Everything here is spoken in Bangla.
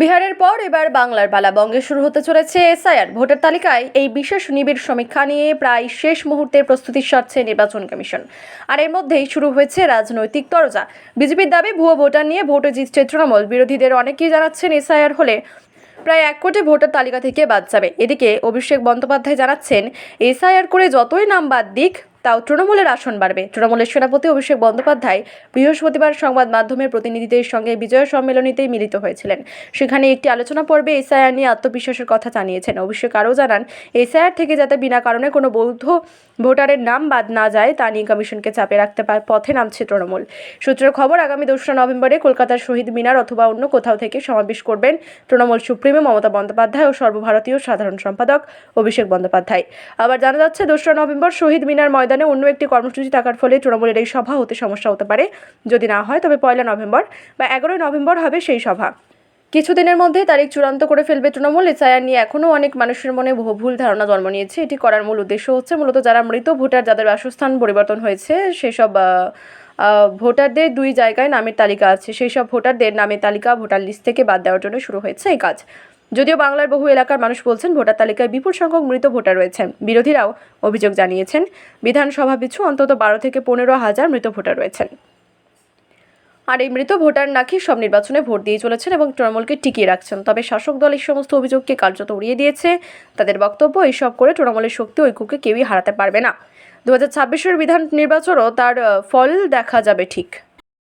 বিহারের পর এবার বাংলার পালা বঙ্গে শুরু হতে চলেছে এসআইআর। ভোটার তালিকায় এই বিশেষ নিবিড় সমীক্ষা নিয়ে প্রায় শেষ মুহূর্তের প্রস্তুতি সারছে নির্বাচন কমিশন। আর এর মধ্যেই শুরু হয়েছে রাজনৈতিক তরজা। বিজেপির দাবি, ভুয়ো ভোটার নিয়ে ভোটে জিতছে তৃণমূল। বিরোধীদের অনেকেই জানাচ্ছেন এসআইআর হলে প্রায় এক কোটি ভোটার তালিকা থেকে বাদ যাবে। এদিকে অভিষেক বন্দ্যোপাধ্যায় জানাচ্ছেন, এসআইআর করে যতই নাম বাদ দিক তাও তৃণমূলের আসন বাড়বে। তৃণমূলের সেনাপতি অভিষেক বন্দ্যোপাধ্যায় বৃহস্পতিবার সংবাদ মাধ্যমের প্রতিনিধিদের সঙ্গে বিজয় সম্মেলনীতেই মিলিত হয়েছিলেন। সেখানে একটি আলোচনা পর্বে এসআইআর নিয়ে আত্মবিশ্বাসের কথা জানিয়েছেন। অভিষেক আরও জানান, এসআইআর থেকে যাতে বিনা কারণে কোনো বৌদ্ধ ভোটারের নাম বাদ না যায়, তা নিয়ে কমিশনকে চাপে রাখতে পার, পথে নামছে তৃণমূল। সূত্রের খবর, আগামী দোসরা নভেম্বরে কলকাতার শহীদ মিনার অথবা অন্য কোথাও থেকে সমাবেশ করবেন তৃণমূল সুপ্রিমো মমতা বন্দ্যোপাধ্যায় ও সর্বভারতীয় সাধারণ সম্পাদক অভিষেক বন্দ্যোপাধ্যায়। আবার জানা যাচ্ছে, দোসরা নভেম্বর শহীদ মিনার ময়দানে অন্য একটি কর্মসূচি থাকার ফলে তৃণমূলের এই সভা হতে সমস্যা হতে পারে। যদি না হয়, তবে পয়লা নভেম্বর বা এগারোই নভেম্বর হবে সেই সভা। কিছুদিনের মধ্যে তারিখ চূড়ান্ত করে ফেলবে তৃণমূল। এসআইআর নিয়ে এখনও অনেক মানুষের মনে বহু ভুল ধারণা জন্ম নিয়েছে। এটি করার মূল উদ্দেশ্য হচ্ছে মূলত যারা মৃত ভোটার, যাদের বাসস্থান পরিবর্তন হয়েছে, সেসব ভোটারদের দুই জায়গায় নামের তালিকা আছে। সেই সব ভোটারদের নামের তালিকা ভোটার লিস্ট থেকে বাদ দেওয়ার জন্য শুরু হয়েছে এই কাজ। যদিও বাংলার বহু এলাকার মানুষ বলছেন ভোটার তালিকায় বিপুল সংখ্যক মৃত ভোটার রয়েছেন বিরোধীরাও অভিযোগ জানিয়েছেন, বিধানসভা পিছু অন্তত বারো থেকে পনেরো হাজার মৃত ভোটার রয়েছেন। আর এই মৃত ভোটার নাকি সব নির্বাচনে ভোট দিয়ে চলেছেন এবং তৃণমূলকে টিকিয়ে রাখছেন। তবে শাসক দল এই সমস্ত অভিযোগকে কার্যত উড়িয়ে দিয়েছে। তাদের বক্তব্য, এইসব করে তৃণমূলের শক্তি ঐক্যকে কেউই হারাতে পারবে না। দু হাজার ছাব্বিশের বিধান নির্বাচনও তার ফল দেখা যাবে ঠিক।